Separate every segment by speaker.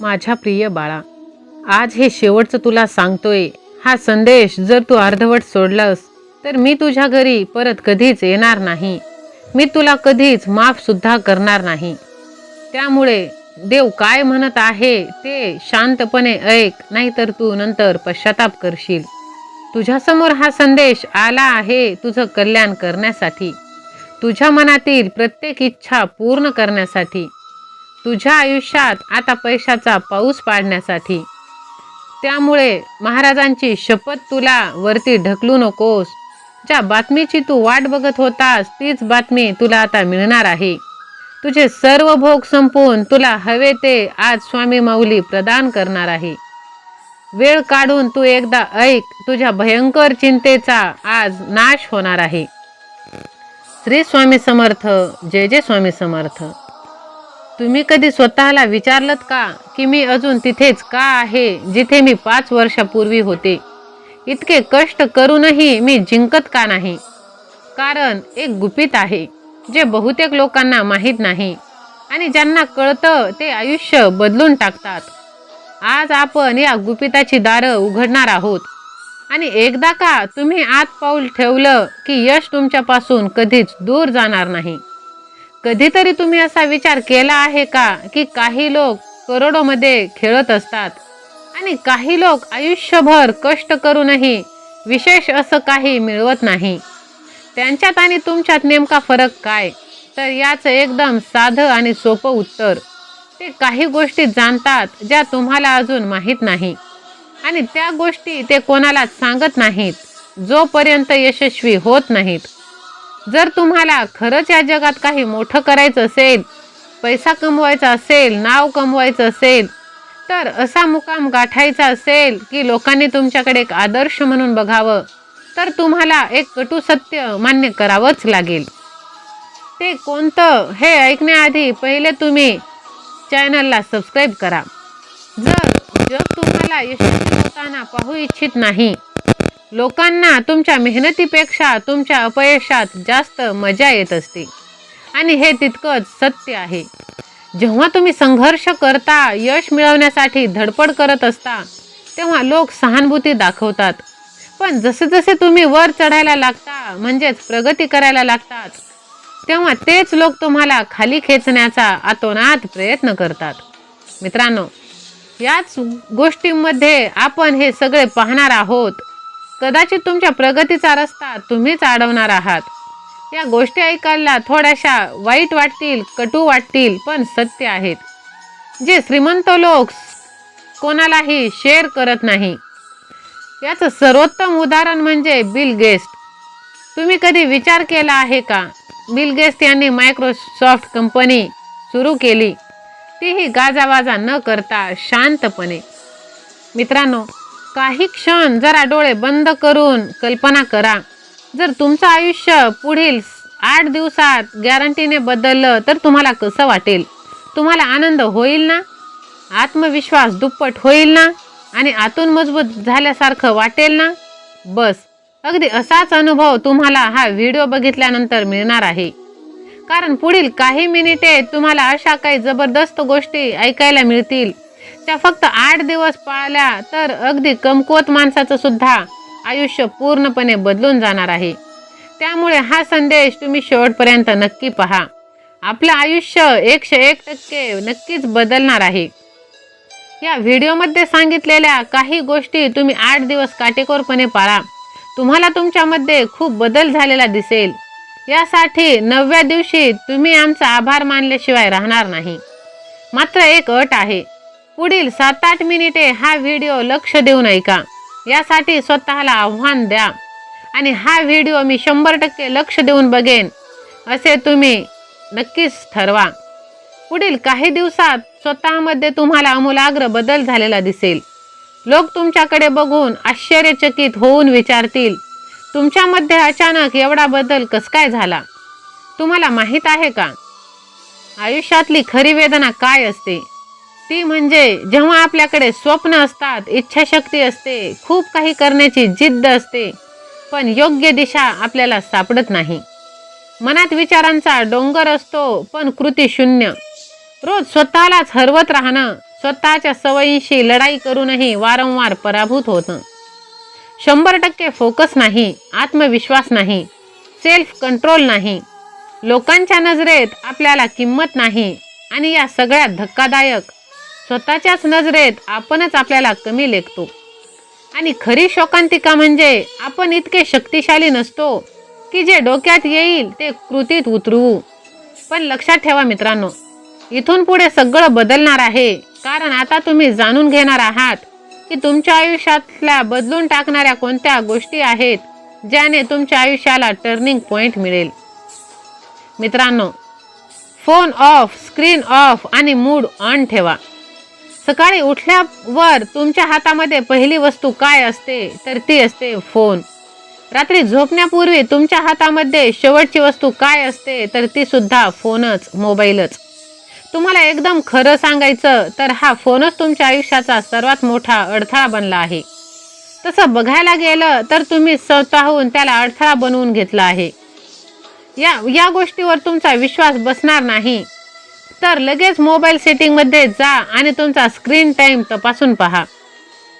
Speaker 1: माझ्या प्रिय बाळा आज हे शेवटचं तुला सांगतोय. हा संदेश जर तू अर्धवट सोडलास तर मी तुझ्या घरी परत कधीच येणार नाही. मी तुला कधीच माफसुद्धा करणार नाही. त्यामुळे देव काय म्हणत आहे ते शांतपणे ऐक नाहीतर तू नंतर पश्चाताप करशील. तुझ्यासमोर हा संदेश आला आहे तुझं कल्याण करण्यासाठी. तुझ्या मनातील प्रत्येक इच्छा पूर्ण करण्यासाठी. तुझ्या आयुष्यात आता पैशाचा पाऊस पाडण्यासाठी. त्यामुळे महाराजांची शपथ तुला वरती ढकलू नकोस. ज्या बातमीची तू वाट बघत होतास तीच बातमी तुला आता मिळणार आहे. तुझे सर्व भोग संपवून तुला हवे ते आज स्वामी माऊली प्रदान करणार आहे. वेळ काढून तू एकदा ऐक तुझ्या भयंकर चिंतेचा आज नाश होणार आहे. श्री स्वामी समर्थ जय जय स्वामी समर्थ. तुम्ही कधी स्वतःला विचारलत का की मी अजून तिथेच का आहे जिथे मी पाच वर्षापूर्वी होते? इतके कष्ट करूनही मी जिंकत का नाही? कारण एक गुपित आहे जे बहुतेक लोकांना माहीत नाही. आणि ज्यांना कळतं ते आयुष्य बदलून टाकतात. आज आपण या गुपिताची दारं उघडणार आहोत. आणि एकदा का तुम्ही आत पाऊल ठेवलं की यश तुमच्यापासून कधीच दूर जाणार नाही. कधीतरी तुम्ही असा विचार केला आहे का की काही लोक करोडोमध्ये खेळत असतात? आणि काही लोक आयुष्यभर कष्ट करूनही विशेष असं काही मिळवत नाही. त्यांच्यात आणि तुमच्यात नेमका फरक काय? तर याचं एकदम साधं आणि सोपं उत्तर. ते काही गोष्टी जाणतात ज्या तुम्हाला अजून माहीत नाही. आणि त्या गोष्टी ते कोणालाच सांगत नाहीत. जोपर्यंत यशस्वी होत नाहीत. जर तुम्हाला खरंच या जगात काही मोठं करायचं असेल पैसा कमवायचा असेल नाव कमवायचं असेल तर असा मुकाम गाठायचा असेल की लोकांनी तुमच्याकडे एक आदर्श म्हणून बघावं तर तुम्हाला एक कटू सत्य मान्य करावंच लागेल. ते कोणतं हे ऐकण्याआधी पहिले तुम्ही चॅनलला सबस्क्राईब करा. जर जग तुम्हाला यशस्वी होताना पाहू इच्छित नाही लोकांना तुमच्या मेहनतीपेक्षा तुमच्या अपयशात जास्त मजा येत असते. आणि हे तितकंच सत्य आहे. जेव्हा तुम्ही संघर्ष करता यश मिळवण्यासाठी धडपड करत असता तेव्हा लोक सहानुभूती दाखवतात. पण जसे जसे तुम्ही वर चढायला लागता म्हणजेच प्रगती करायला लागतात तेव्हा तेच लोक तुम्हाला खाली खेचण्याचा आतोनात प्रयत्न करतात. मित्रांनो याच गोष्टींमध्ये आपण हे सगळे पाहणार आहोत. कदाचित तुमच्या प्रगतीचा रस्ता तुम्हीच अडवणार आहात. या गोष्टी ऐकायला थोड्याशा वाईट वाटतील कटू वाटतील पण सत्य आहेत. जे श्रीमंत लोक कोणालाही शेअर करत नाही. याचं सर्वोत्तम उदाहरण म्हणजे बिल गेस्ट तुम्ही कधी विचार केला आहे का? बिल गेस्ट यांनी मायक्रोसॉफ्ट कंपनी सुरू केली. तीही गाजावाजा न करता शांतपणे. मित्रांनो काही क्षण जरा डोळे बंद करून कल्पना करा. जर तुमचं आयुष्य पुढील आठ दिवसात गॅरंटीने बदललं तर तुम्हाला कसं वाटेल? तुम्हाला आनंद होईल ना? आत्मविश्वास दुप्पट होईल ना? आणि आतून मजबूत झाल्यासारखं वाटेल ना? बस. अगदी असाच अनुभव तुम्हाला हा व्हिडिओ बघितल्यानंतर मिळणार आहे. कारण पुढील काही मिनिटे तुम्हाला अशा काही जबरदस्त गोष्टी ऐकायला मिळतील. त्या फक्त आठ दिवस पाळल्या तर अगदी कमकुवत माणसाचं सुद्धा आयुष्य पूर्णपणे बदलून जाणार आहे. त्यामुळे हा संदेश तुम्ही शेवटपर्यंत नक्की पहा. आपलं आयुष्य एकशे एक टक्के नक्कीच बदलणार आहे. या व्हिडिओमध्ये सांगितलेल्या काही गोष्टी तुम्ही आठ दिवस काटेकोरपणे पाळा. तुम्हाला तुमच्यामध्ये खूप बदल झालेला दिसेल. यासाठी नवव्या दिवशी तुम्ही आमचा आभार मानल्याशिवाय राहणार नाही. मात्र एक अट आहे. पुढील सात आठ मिनिटे हा व्हिडिओ लक्ष देऊन ऐका. यासाठी स्वतःला आव्हान द्या. आणि हा व्हिडिओ मी शंभर टक्के लक्ष देऊन बघेन असे तुम्ही नक्कीच ठरवा. पुढील काही दिवसात स्वतःमध्ये तुम्हाला आमूलाग्र बदल झालेला दिसेल. लोक तुमच्याकडे बघून आश्चर्यचकित होऊन विचारतील तुमच्यामध्ये अचानक एवढा बदल कस काय झाला? तुम्हाला माहीत आहे का? आयुष्यातली खरी वेदना काय असते? ती म्हणजे जेव्हा आपल्याकडे स्वप्न असतात इच्छाशक्ती असते खूप काही करण्याची जिद्द असते पण योग्य दिशा आपल्याला सापडत नाही. मनात विचारांचा डोंगर असतो पण कृती शून्य. रोज स्वतःलाच हरवत राहणं स्वतःच्या सवयींशी लढाई करूनही वारंवार पराभूत होतं शंभर टक्के फोकस नाही आत्मविश्वास नाही सेल्फ कंट्रोल नाही. लोकांच्या नजरेत आपल्याला किंमत नाही आणि या सगळ्यात धक्कादायक स्वतःच्याच नजरेत आपणच आपल्याला कमी लेखतो. आणि खरी शोकांतिका म्हणजे आपण इतके शक्तिशाली नसतो की जे डोक्यात येईल ते कृतीत उतरवू. पण लक्षात ठेवा मित्रांनो इथून पुढे सगळं बदलणार आहे. कारण आता तुम्ही जाणून घेणार आहात की तुमच्या आयुष्यातल्या बदलून टाकणाऱ्या कोणत्या गोष्टी आहेत ज्याने तुमच्या आयुष्याला टर्निंग पॉइंट मिळेल. मित्रांनो फोन ऑफ स्क्रीन ऑफ आणि मूड ऑन ठेवा. सकाळी उठल्यावर तुमच्या हातामध्ये पहिली वस्तू काय असते तर ती असते फोन. रात्री झोपण्यापूर्वी तुमच्या हातामध्ये शेवटची वस्तू काय असते तर ती सुद्धा फोनच मोबाईलच. तुम्हाला एकदम खरं सांगायचं तर हा फोनच तुमच्या आयुष्याचा सर्वात मोठा अडथळा बनला आहे. तसं बघायला गेलं तर तुम्ही स्वतःहून त्याला अडथळा बनवून घेतला आहे. या या गोष्टीवर तुमचा विश्वास बसणार नाही. तर लगेच मोबाईल सेटिंगमध्ये जा आणि तुमचा स्क्रीन टाईम तपासून पहा.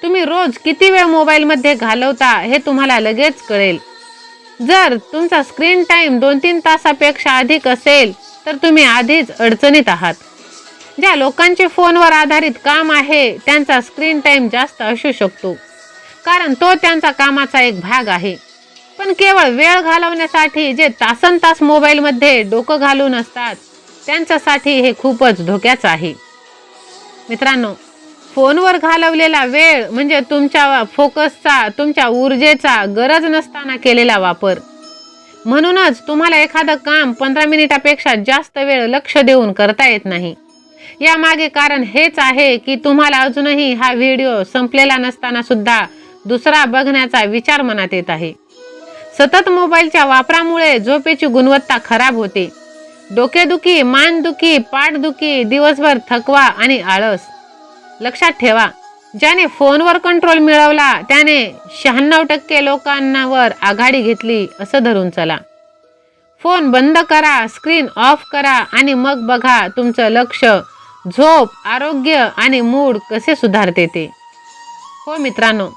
Speaker 1: तुम्ही रोज किती वेळ मोबाईलमध्ये घालवता हे तुम्हाला लगेच कळेल. जर तुमचा स्क्रीन टाईम दोन तीन तासापेक्षा अधिक असेल तर तुम्ही आधीच अडचणीत आहात. ज्या लोकांचे फोनवर आधारित काम आहे त्यांचा स्क्रीन टाईम जास्त असू शकतो. कारण तो त्यांचा कामाचा एक भाग आहे. पण केवळ वेळ घालवण्यासाठी जे तासन तास मोबाईलमध्ये डोकं घालून असतात त्यांच्यासाठी हे खूपच धोक्याचं आहे. मित्रांनो फोनवर घालवलेला वेळ म्हणजे तुमच्या फोकसचा तुमच्या ऊर्जेचा गरज नसताना केलेला वापर. म्हणूनच तुम्हाला एखादं काम पंधरा मिनिटापेक्षा जास्त वेळ लक्ष देऊन करता येत नाही. यामागे कारण हेच आहे की तुम्हाला अजूनही हा व्हिडिओ संपलेला नसताना सुद्धा दुसरा बघण्याचा विचार मनात येत आहे. सतत मोबाईलच्या वापरामुळे झोपेची गुणवत्ता खराब होते. डोकेदुखी मानदुखी पाठदुखी दिवसभर थकवा आणि आळस. लक्षात ठेवा ज्याने फोनवर कंट्रोल मिळवला त्याने शहाण्णव टक्के लोकांवर आघाडी घेतली असं धरून चला. फोन बंद करा स्क्रीन ऑफ करा आणि मग बघा तुमचं लक्ष झोप आरोग्य आणि मूड कसे सुधारते ते. हो मित्रांनो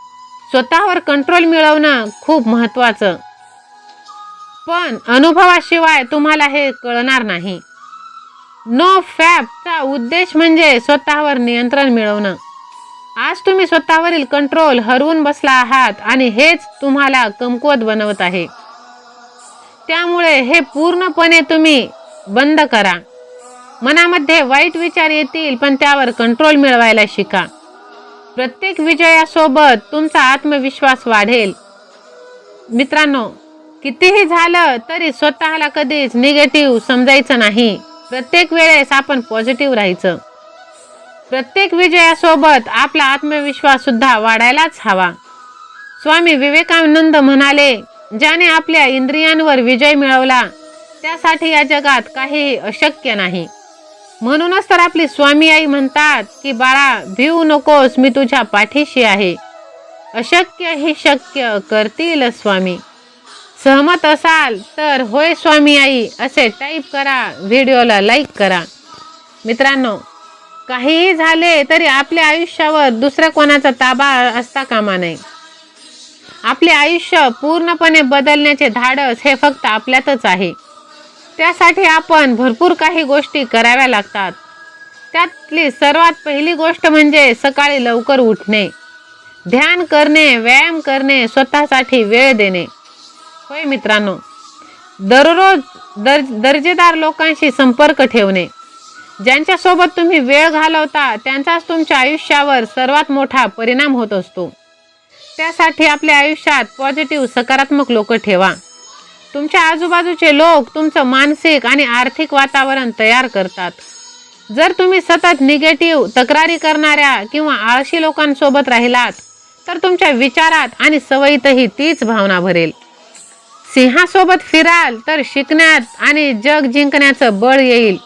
Speaker 1: स्वतःवर कंट्रोल मिळवणं खूप महत्त्वाचं. पण अनुभवाशिवाय तुम्हाला हे कळणार नाही. नो फॅबचा उद्देश म्हणजे स्वतःवर नियंत्रण मिळवणं. आज तुम्ही स्वतःवरील कंट्रोल हरवून बसला आहात आणि हेच तुम्हाला कमकुवत बनवत आहे. त्यामुळे हे पूर्णपणे तुम्ही बंद करा. मनामध्ये वाईट विचार येतील पण त्यावर कंट्रोल मिळवायला शिका. प्रत्येक विजयासोबत तुमचा आत्मविश्वास वाढेल. मित्रांनो कितीही झालं तरी स्वतःला कधीच निगेटिव्ह समजायचं नाही. प्रत्येक वेळेस आपण पॉझिटिव्ह राहायचं. प्रत्येक विजयासोबत आपला आत्मविश्वास सुद्धा वाढायलाच हवा. स्वामी विवेकानंद म्हणाले ज्याने आपल्या इंद्रियांवर विजय मिळवला त्यासाठी या जगात काहीही अशक्य नाही. म्हणूनच तर आपली स्वामी आई म्हणतात की बाळा भिवू नकोस मी तुझ्या पाठीशी आहे. अशक्य हे शक्य करतील स्वामी. सहमत असाल तर होय स्वामी आई असे टाईप करा व्हिडिओला लाईक करा. मित्रांनो काहीही झाले तरी आपल्या आयुष्यावर दुसऱ्या कोणाचा ताबा असता कामा नये. आपले आयुष्य पूर्णपणे बदलण्याचे धाडस हे फक्त आपल्यातच आहे. त्यासाठी आपण भरपूर काही गोष्टी कराव्या लागतात. त्यातली सर्वात पहिली गोष्ट म्हणजे सकाळी लवकर उठणे. ध्यान करणे व्यायाम करणे स्वतःसाठी वेळ देणे. होय मित्रांनो. दररोज दर दर्जेदार लोकांशी संपर्क ठेवणे. ज्यांच्यासोबत तुम्ही वेळ घालवता त्यांचाच तुमच्या आयुष्यावर सर्वात मोठा परिणाम होत असतो. त्यासाठी आपल्या आयुष्यात पॉझिटिव्ह सकारात्मक लोक ठेवा. तुमच्या आजूबाजूचे लोक तुमचं मानसिक आणि आर्थिक वातावरण तयार करतात. जर तुम्ही सतत निगेटिव्ह तक्रारी करणाऱ्या किंवा आळशी लोकांसोबत राहिलात तर तुमच्या विचारात आणि सवयीतही तीच भावना भरेल. सिंहासोबत फिराल तर शिकण्यात आणि जग जिंकण्याचं बळ येईल.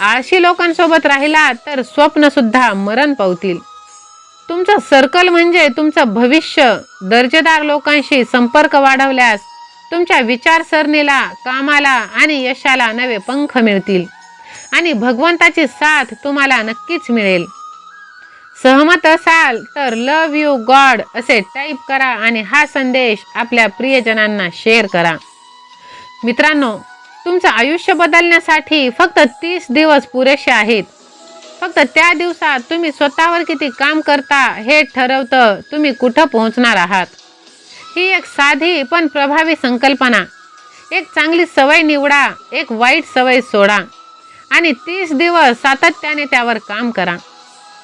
Speaker 1: आळशी लोकांसोबत राहिलात तर स्वप्नसुद्धा मरण पावतील. तुमचं सर्कल म्हणजे तुमचं भविष्य. दर्जेदार लोकांशी संपर्क वाढवल्यास तुमच्या विचारसरणीला कामाला आणि यशाला नवे पंख मिळतील. आणि भगवंताची साथ तुम्हाला नक्कीच मिळेल. सहमत असाल तर लव यू गॉड असे टाईप करा आणि हा संदेश आपल्या प्रियजनांना शेअर करा. मित्रांनो तुमचं आयुष्य बदलण्यासाठी फक्त तीस दिवस पुरेसे आहेत. फक्त त्या दिवसात तुम्ही स्वतःवर किती काम करता हे ठरवतं तुम्ही कुठं पोहोचणार आहात. ही एक साधी पण प्रभावी संकल्पना. एक चांगली सवय निवडा एक वाईट सवय सोडा आणि तीस दिवस सातत्याने त्यावर काम करा.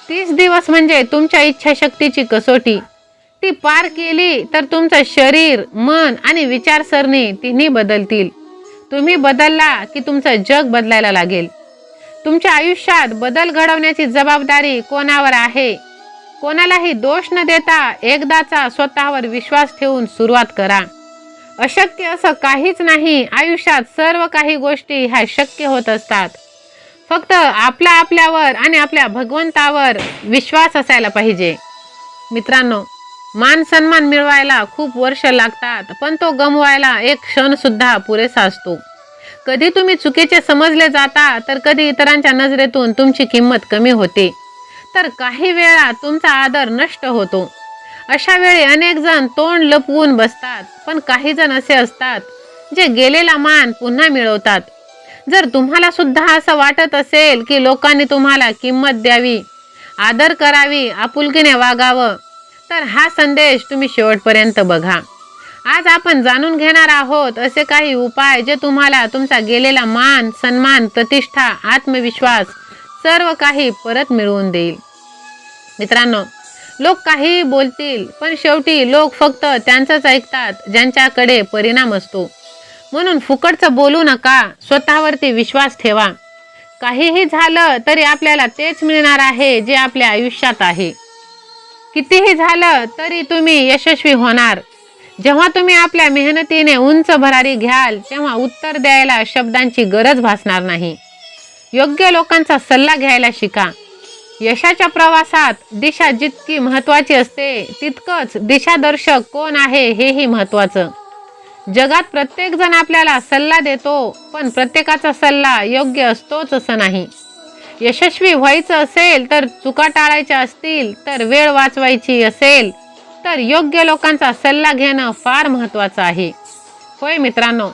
Speaker 1: तीस दिवस म्हणजे तुमच्या इच्छाशक्तीची कसोटी. ती पार केली तर तुमचं शरीर मन आणि विचारसरणी तिन्ही बदलतील. तुम्ही बदलला की तुमचं जग बदलायला लागेल. तुमच्या आयुष्यात बदल घडवण्याची जबाबदारी कोणावर आहे? कोणालाही दोष न देता एकदाचा स्वतःवर विश्वास ठेवून सुरुवात करा. अशक्य असं काहीच नाही. आयुष्यात सर्व काही गोष्टी ह्या शक्य होत असतात. फक्त आपला आपल्यावर आणि आपल्या भगवंतावर विश्वास असायला पाहिजे. मित्रांनो मान सन्मान मिळवायला खूप वर्ष लागतात पण तो गमवायला एक क्षण सुद्धा पुरेसा असतो. कधी तुम्ही चुकीचे समजले जाता तर कधी इतरांच्या नजरेतून तुमची किंमत कमी होते. तर काही वेळा तुमचा आदर नष्ट होतो. अशा वेळी अनेक जण तोंड लपवून बसतात पण काही जण असे असतात जे गेलेला मान पुन्हा मिळवतात. जर तुम्हाला सुद्धा असं वाटत असेल की लोकांनी तुम्हाला किंमत द्यावी आदर करावी आपुलकीने वागावं तर हा संदेश तुम्ही शेवटपर्यंत बघा. आज आपण जाणून घेणार आहोत असे काही उपाय जे तुम्हाला तुमचा गेलेला मान सन्मान प्रतिष्ठा आत्मविश्वास सर्व काही परत मिळवून देईल. मित्रांनो लोक काही बोलतील पण शेवटी लोक फक्त त्यांचंच ऐकतात ज्यांच्याकडे परिणाम असतो. म्हणून फुकटचं बोलू नका. स्वतःवरती विश्वास ठेवा. काहीही झालं तरी आपल्याला तेच मिळणार आहे जे आपल्या आयुष्यात आहे. कितीही झालं तरी तुम्ही यशस्वी होणार. जेव्हा तुम्ही आपल्या मेहनतीने उंच भरारी घ्याल तेव्हा उत्तर द्यायला शब्दांची गरज भासणार नाही. योग्य लोकांचा सल्ला घ्यायला शिका. यशाच्या प्रवासात दिशा जितकी महत्त्वाची असते तितकंच दिशादर्शक कोण आहे हेही महत्त्वाचं. जगात प्रत्येक जण आपल्याला सल्ला देतो पण प्रत्येकाचा सल्ला योग्य असतोच असं नाही. यशस्वी व्हायचं असेल तर चुका टाळायच्या असतील तर वेळ वाचवायची असेल तर योग्य लोकांचा सल्ला घेणं फार महत्त्वाचं आहे. होय मित्रांनो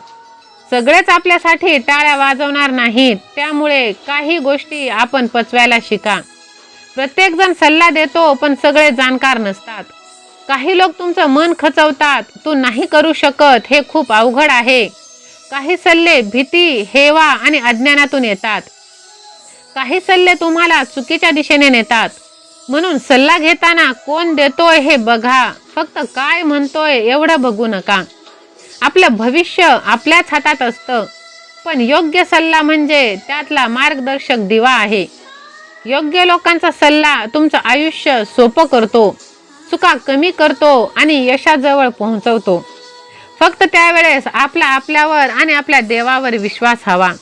Speaker 1: सगळेच आपल्यासाठी टाळ्या वाजवणार नाहीत त्यामुळे काही गोष्टी आपण पचवायला शिका. प्रत्येकजण सल्ला देतो पण सगळे जाणकार नसतात. काही लोक तुमचं मन खचवतात तू नाही करू शकत हे खूप अवघड आहे. काही सल्ले भीती हेवा आणि अज्ञानातून येतात. काही सल्ले तुम्हाला चुकीच्या दिशेने नेतात. म्हणून सल्ला घेताना कोण देतोय हे बघा. फक्त काय म्हणतोय एवढं बघू नका. आपलं भविष्य आपल्याच हातात असतं. पण योग्य सल्ला म्हणजे त्यातला मार्गदर्शक दिवा आहे. योग्य लोकांचा सल्ला तुमचं आयुष्य सोपं करतो. चुका कमी करतो आणि यशाजवळ पोहोचवतो. फक्त त्यावेळेस आपला आपल्यावर आणि आपल्या देवावर विश्वास हवा.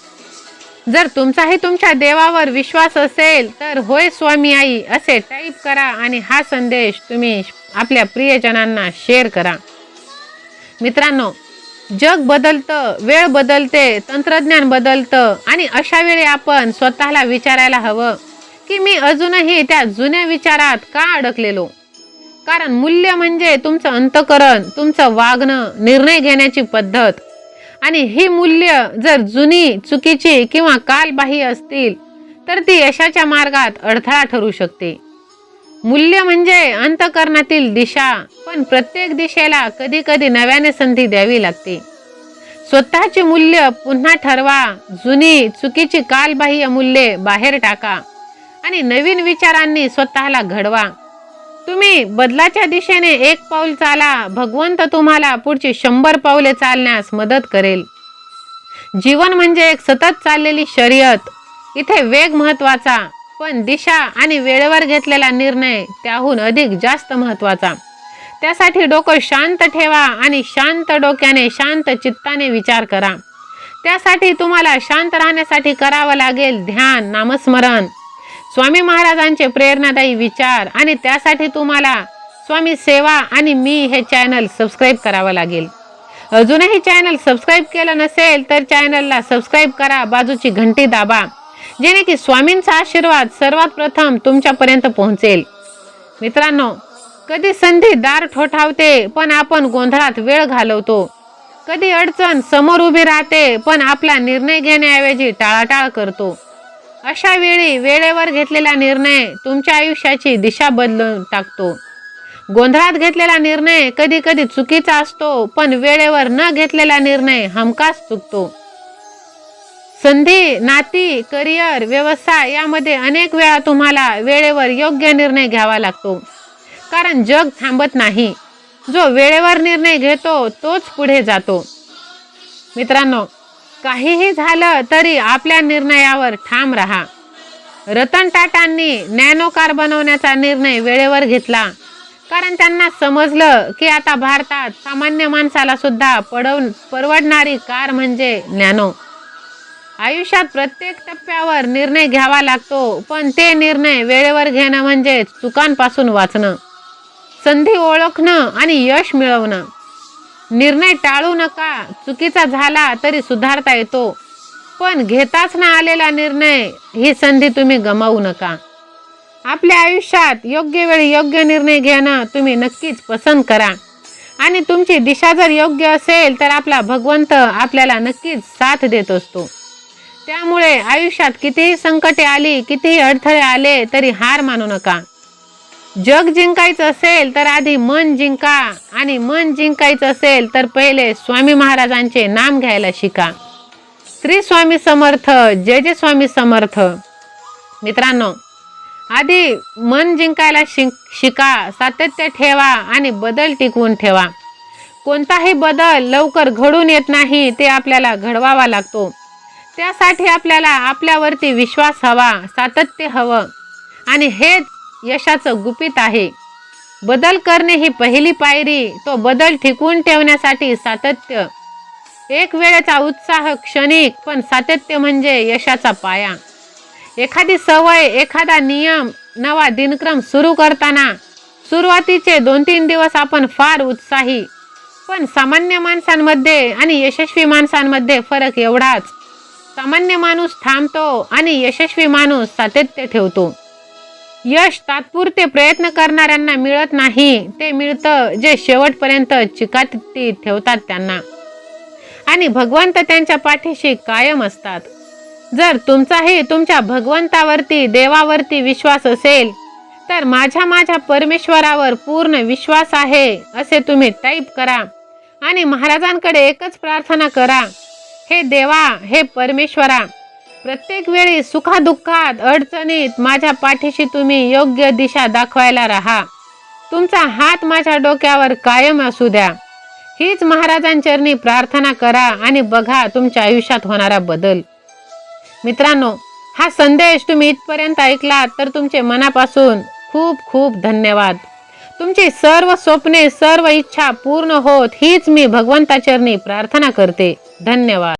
Speaker 1: जर तुमचाही तुमच्या देवावर विश्वास असेल तर होय स्वामी आई असे टाईप करा आणि हा संदेश तुम्ही आपल्या प्रियजनांना शेअर करा. मित्रांनो जग बदलतं वेळ बदलते तंत्रज्ञान बदलतं आणि अशा वेळी आपण स्वतःला विचारायला हवं की मी अजूनही त्या जुन्या विचारात का अडकलेलो? कारण मूल्य म्हणजे तुमचं अंतकरण तुमचं वागणं निर्णय घेण्याची पद्धत. आणि ही मूल्य जर जुनी चुकीची किंवा कालबाह्य असतील तर ती यशाच्या मार्गात अडथळा ठरू शकते. मूल्य म्हणजे अंतकरणातील दिशा पण प्रत्येक दिशेला कधी कधी नव्याने संधी द्यावी लागते. स्वतःची मूल्य पुन्हा ठरवा जुनी चुकीची कालबाह्य मूल्ये बाहेर टाका आणि नवीन विचारांनी स्वतःला घडवा. तुम्ही बदलाच्या दिशेने एक पाऊल चाला. भगवंत तुम्हाला पुढची शंभर पावले चालण्यास मदत करेल. जीवन म्हणजे एक सतत चाललेली शर्यत. इथे वेग महत्त्वाचा पण दिशा आणि वेळेवर घेतलेला निर्णय त्याहून अधिक जास्त महत्त्वाचा. त्यासाठी डोकं शांत ठेवा आणि शांत डोक्याने शांत चित्ताने विचार करा. त्यासाठी तुम्हाला शांत राहण्यासाठी करावं लागेल ध्यान नामस्मरण. स्वामी महाराजांचे प्रेरणादायी विचार आणि त्यासाठी तुम्हाला स्वामी सेवा आणि मी हे चॅनल सबस्क्राईब करावं लागेल. अजूनही चॅनल सबस्क्राईब केलं नसेल तर चॅनलला सबस्क्राईब करा बाजूची घंटी दाबा जेणे की स्वामींचा आशीर्वाद सर्वात प्रथम तुमच्यापर्यंत पोहोचेल. मित्रांनो कधी संधी दार ठोठावते पण आपण गोंधळात वेळ घालवतो. कधी अडचण समोर उभी राहते पण आपला निर्णय घेण्याऐवजी टाळाटाळ करतो. अशा वेळी वेळेवर घेतलेला निर्णय तुमच्या आयुष्याची दिशा बदलून टाकतो. गोंधळात घेतलेला निर्णय कधी कधी चुकीचा असतो पण वेळेवर न घेतलेला निर्णय हमखास चुकतो. संधी नाती करिअर व्यवसाय यामध्ये अनेक वेळा तुम्हाला वेळेवर योग्य निर्णय घ्यावा लागतो. कारण जग थांबत नाही. जो वेळेवर निर्णय घेतो तोच पुढे जातो. मित्रांनो काहीही झालं तरी आपल्या निर्णयावर ठाम राहा. रतन टाटांनी नॅनो कार बनवण्याचा निर्णय वेळेवर घेतला. कारण त्यांना समजलं की आता भारतात सामान्य माणसाला सुद्धा पडव परवडणारी कार म्हणजे नॅनो. आयुष्यात प्रत्येक टप्प्यावर निर्णय घ्यावा लागतो पण ते निर्णय वेळेवर घेणं म्हणजे चुकांपासून वाचणं. संधी ओळखणं आणि यश मिळवणं. निर्णय टाळू नका. चुकीचा झाला तरी सुधारता येतो. पण घेताच ना आलेला निर्णय ही संधी तुम्ही गमावू नका. आपल्या आयुष्यात योग्य वेळी योग्य निर्णय घेणं तुम्ही नक्कीच पसंत करा. आणि तुमची दिशा जर योग्य असेल तर आपला भगवंत आपल्याला नक्कीच साथ देत असतो. त्यामुळे आयुष्यात कितीही संकटे आली कितीही अडथळे आले तरी हार मानू नका. जग जिंकायचं असेल तर आधी मन जिंका आणि मन जिंकायचं असेल तर पहिले स्वामी महाराजांचे नाम घ्यायला शिका. श्री स्वामी समर्थ जय जय स्वामी समर्थ. मित्रांनो आधी मन जिंकायला शिक शिका सातत्य ठेवा आणि बदल टिकवून ठेवा. कोणताही बदल लवकर घडून येत नाही ते आपल्याला घडवावा लागतो. त्यासाठी आपल्याला आपल्यावरती विश्वास हवा सातत्य हवं. आणि हेच यशाचं गुपित आहे. बदल करणे ही पहिली पायरी तो बदल टिकवून ठेवण्यासाठी सातत्य. एक वेळेचा उत्साह क्षणिक पण सातत्य म्हणजे यशाचा पाया. एखादी सवय एखादा नियम नवा दिनक्रम सुरू करताना. सुरुवातीचे दोन तीन दिवस आपण फार उत्साही. पण सामान्य माणसांमध्ये आणि यशस्वी माणसांमध्ये फरक एवढाच. सामान्य माणूस थांबतो आणि यशस्वी माणूस सातत्य ठेवतो. यश तात्पुरते प्रयत्न करणाऱ्यांना मिळत नाही. ते मिळतं जे शेवटपर्यंत चिकाटी ठेवतात त्यांना. आणि भगवंत त्यांच्या पाठीशी कायम असतात. जर तुमचाही तुमच्या भगवंतावरती देवावरती विश्वास असेल तर माझ्या माझ्या परमेश्वरावर पूर्ण विश्वास आहे असे तुम्ही टाईप करा. आणि महाराजांकडे एकच प्रार्थना करा. हे देवा हे परमेश्वरा प्रत्येक वेळी सुखादुःखात अडचणीत माझ्या पाठीशी तुम्ही योग्य दिशा दाखवायला राहा. तुमचा हात माझ्या डोक्यावर कायम असू द्या. हीच महाराजांचरणी प्रार्थना करा आणि बघा तुमच्या आयुष्यात होणारा बदल. मित्रांनो हा संदेश तुम्ही इथपर्यंत ऐकलात तर तुमचे मनापासून खूप खूप धन्यवाद. तुमची सर्व स्वप्ने सर्व इच्छा पूर्ण होत हीच मी भगवंताचरणी प्रार्थना करते. धन्यवाद.